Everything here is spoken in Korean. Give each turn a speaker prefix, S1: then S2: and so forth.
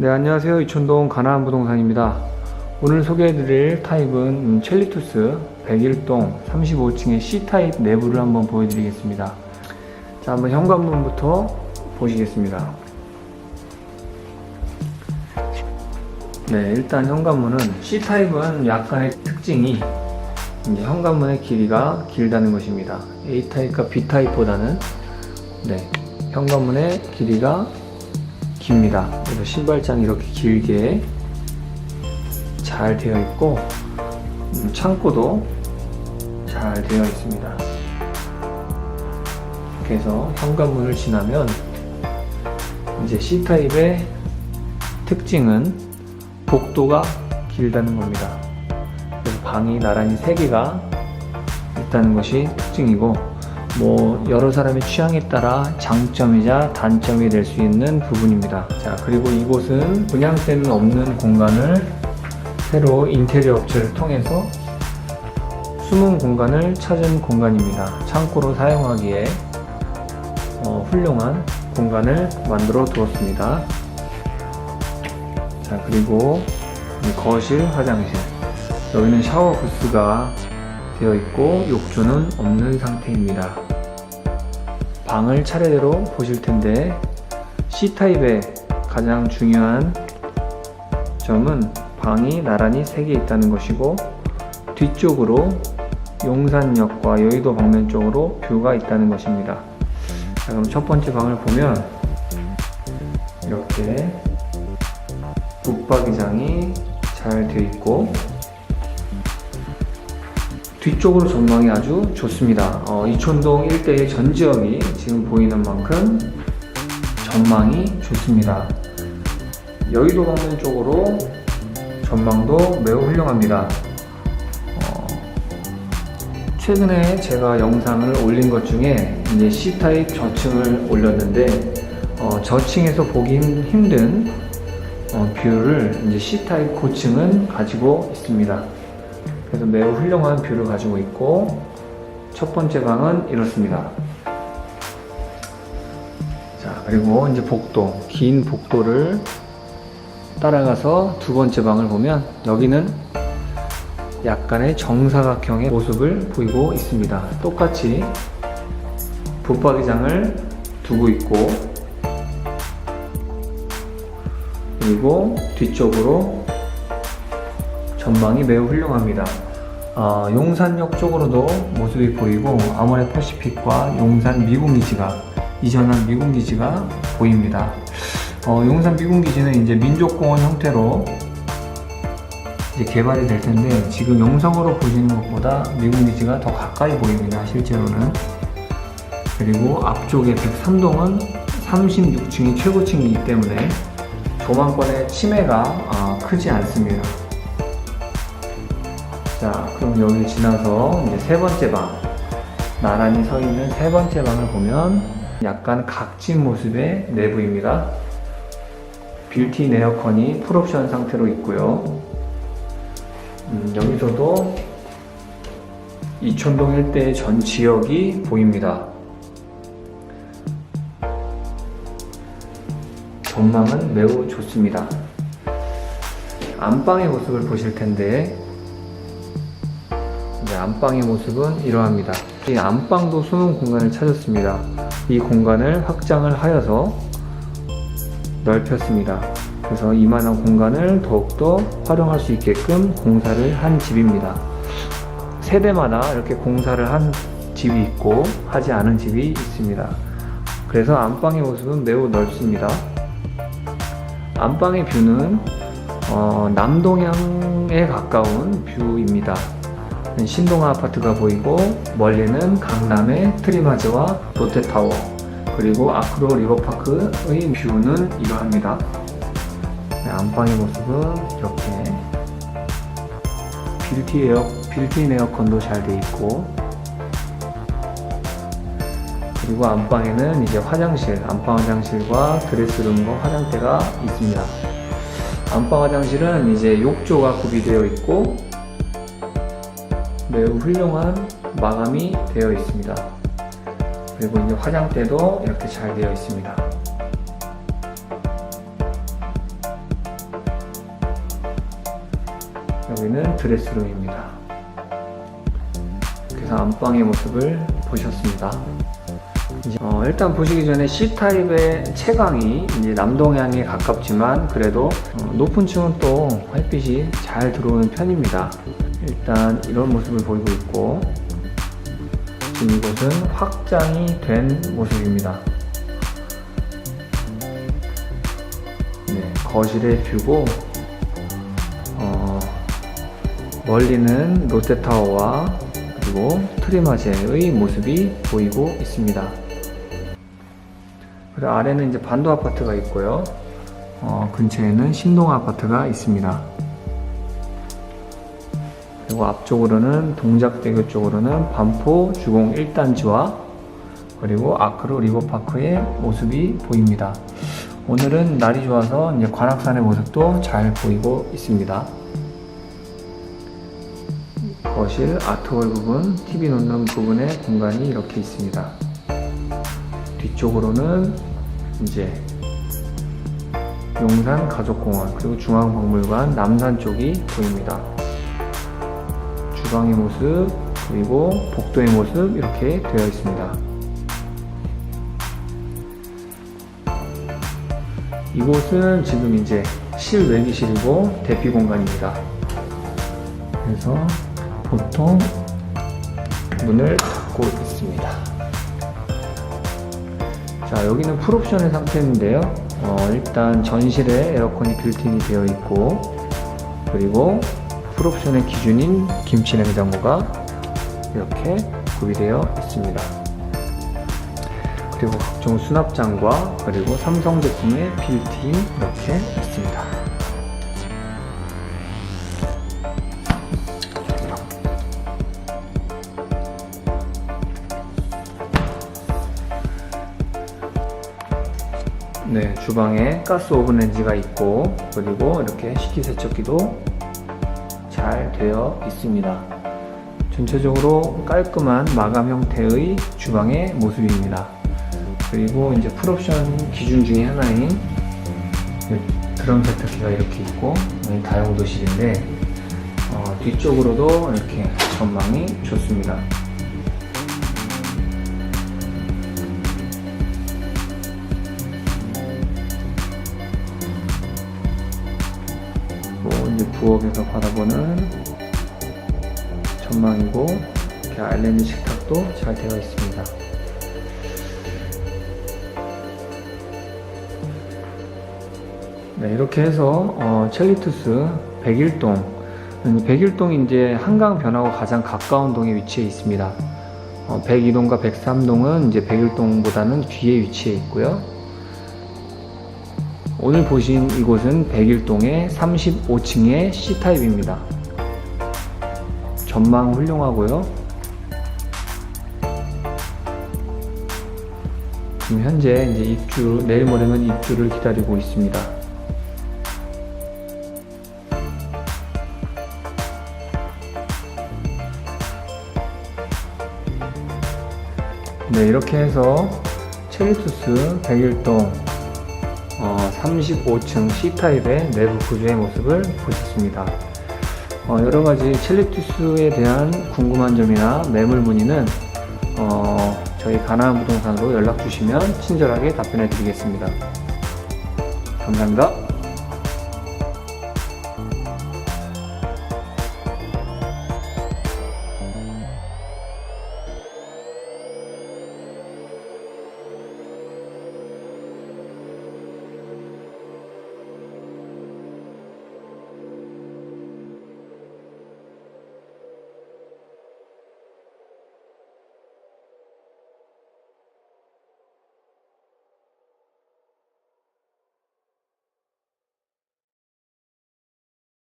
S1: 네, 안녕하세요. 이촌동 가나안 부동산입니다. 오늘 소개해드릴 타입은 음, 첼리투스 101동 35층의 C타입 내부를 한번 보여드리겠습니다. 자, 한번 현관문부터 보시겠습니다. 네, 일단 현관문은 C타입은 약간의 특징이 이제 현관문의 길이가 길다는 것입니다. A타입과 B타입보다는 네, 현관문의 길이가 깁니다. 그래서 신발장이 이렇게 길게 잘 되어 있고 음, 창고도 잘 되어 있습니다. 그래서 현관문을 지나면 이제 C타입의 특징은 복도가 길다는 겁니다. 그래서 방이 나란히 3개가 있다는 것이 특징이고 뭐 여러 사람의 취향에 따라 장점이자 단점이 될 수 있는 부분입니다. 자 그리고 이곳은 분양세는 없는 공간을 새로 인테리어 업체를 통해서 숨은 공간을 찾은 공간입니다. 창고로 사용하기에 어, 훌륭한 공간을 만들어 두었습니다. 자 그리고 이 거실, 화장실 여기는 샤워 부스가 되어 있고 욕조는 없는 상태입니다. 방을 차례대로 보실 텐데 C타입의 가장 중요한 점은 방이 나란히 3개 있다는 것이고 뒤쪽으로 용산역과 여의도 방면 쪽으로 뷰가 있다는 것입니다. 자, 그럼 첫 번째 방을 보면 이렇게 북박이장이 잘 되어 있고 뒤쪽으로 전망이 아주 좋습니다. 어, 이촌동 일대의 전 지역이 지금 보이는 만큼 전망이 좋습니다. 여의도 방면 쪽으로 전망도 매우 훌륭합니다. 어, 최근에 제가 영상을 올린 것 중에 이제 C타입 저층을 올렸는데 어, 저층에서 보기 힘- 힘든 어, 뷰를 이제 C타입 고층은 가지고 있습니다. 그래서 매우 훌륭한 뷰를 가지고 있고 첫 번째 방은 이렇습니다. 자 그리고 이제 복도 긴 복도를 따라가서 두 번째 방을 보면 여기는 약간의 정사각형의 모습을 보이고 있습니다. 똑같이 붙박이장을 두고 있고 그리고 뒤쪽으로 전망이 매우 훌륭합니다. 아, 용산역 쪽으로도 모습이 보이고 아모레 퍼시픽과 용산 미군기지가 이전한 미군기지가 보입니다. 어, 용산 미군기지는 이제 민족공원 형태로 이제 개발이 될 텐데 지금 영상으로 보시는 것보다 미군기지가 더 가까이 보입니다. 실제로는 그리고 앞쪽에 103동은 36층이 최고층이기 때문에 조망권의 침해가 아, 크지 않습니다. 자, 그럼 여기 지나서 이제 세 번째 방. 나란히 서 있는 세 번째 방을 보면 약간 각진 모습의 내부입니다. 빌트인 에어컨이 풀옵션 상태로 있고요. 음, 여기서도 이촌동 일대의 전 지역이 보입니다. 전망은 매우 좋습니다. 안방의 모습을 보실 텐데 네, 안방의 모습은 이러합니다. 이 안방도 숨은 공간을 찾았습니다. 이 공간을 확장을 하여서 넓혔습니다. 그래서 이만한 공간을 더욱더 활용할 수 있게끔 공사를 한 집입니다. 세대마다 이렇게 공사를 한 집이 있고 하지 않은 집이 있습니다. 그래서 안방의 모습은 매우 넓습니다. 안방의 뷰는 어, 남동향에 가까운 뷰입니다. 신동아 아파트가 보이고 멀리는 강남의 트리마즈와 롯데타워 그리고 아크로 리버파크의 뷰는 이러합니다. 네, 안방의 모습은 이렇게 빌트 에어, 빌트인 에어컨도 잘 돼 있고 그리고 안방에는 이제 화장실, 안방 화장실과 드레스룸과 화장대가 있습니다. 안방 화장실은 이제 욕조가 구비되어 있고 매우 훌륭한 마감이 되어 있습니다. 그리고 이제 화장대도 이렇게 잘 되어 있습니다. 여기는 드레스룸입니다. 그래서 안방의 모습을 보셨습니다. 어, 일단 보시기 전에 C타입의 채광이 이제 남동향에 가깝지만 그래도 어, 높은 층은 또 햇빛이 잘 들어오는 편입니다. 일단 이런 모습을 보이고 있고 지금 이곳은 확장이 된 모습입니다. 네, 거실의 뷰고 어, 멀리는 롯데타워와 그리고 트리마제의 모습이 보이고 있습니다. 그리고 아래는 이제 반도 아파트가 있고요. 어, 근처에는 신동 아파트가 있습니다. 그리고 앞쪽으로는 동작대교 쪽으로는 반포 주공 1단지와 그리고 아크로 리버파크의 모습이 보입니다. 오늘은 날이 좋아서 이제 관악산의 모습도 잘 보이고 있습니다. 거실 아트홀 부분, TV 놓는 부분의 공간이 이렇게 있습니다. 뒤쪽으로는 이제 용산 가족공원 그리고 중앙박물관 남산 쪽이 보입니다. 주방의 모습 그리고 복도의 모습 이렇게 되어 있습니다. 이곳은 지금 이제 실외기실이고 대피 공간입니다. 그래서 보통 문을 닫고 있습니다. 자, 여기는 풀옵션의 상태인데요. 어, 일단 전실에 에어컨이 빌트인이 되어 있고, 그리고 풀옵션의 기준인 김치 냉장고가 이렇게 구비되어 있습니다. 그리고 각종 수납장과 그리고 삼성 제품의 빌트인 이렇게 있습니다. 네, 주방에 가스 오븐 렌지가 있고 그리고 이렇게 식기세척기도 잘 되어 있습니다. 전체적으로 깔끔한 마감 형태의 주방의 모습입니다. 그리고 이제 풀옵션 기준 중에 하나인 드럼 세탁기가 이렇게 있고 다용도실인데 어, 뒤쪽으로도 이렇게 전망이 좋습니다. 부엌에서 바라보는 전망이고 이렇게 아일랜드 식탁도 잘 되어 있습니다. 네, 이렇게 해서 어, 첼리투스 101동 101동이 이제 한강 변하고 가장 가까운 동에 위치해 있습니다. 어, 102동과 103동은 이제 101동보다는 뒤에 위치해 있고요. 오늘 보신 이곳은 101동의 35층의 C타입입니다. 전망 훌륭하고요. 지금 현재 이제 입주, 내일 모레면 입주를 기다리고 있습니다. 네, 이렇게 해서 체리투스 101동 어, 35층 C타입의 내부 구조의 모습을 보셨습니다. 어, 여러 가지 첼리투스에 대한 궁금한 점이나 매물 문의는 어, 저희 가나안 부동산으로 연락 주시면 친절하게 답변해 드리겠습니다. 감사합니다.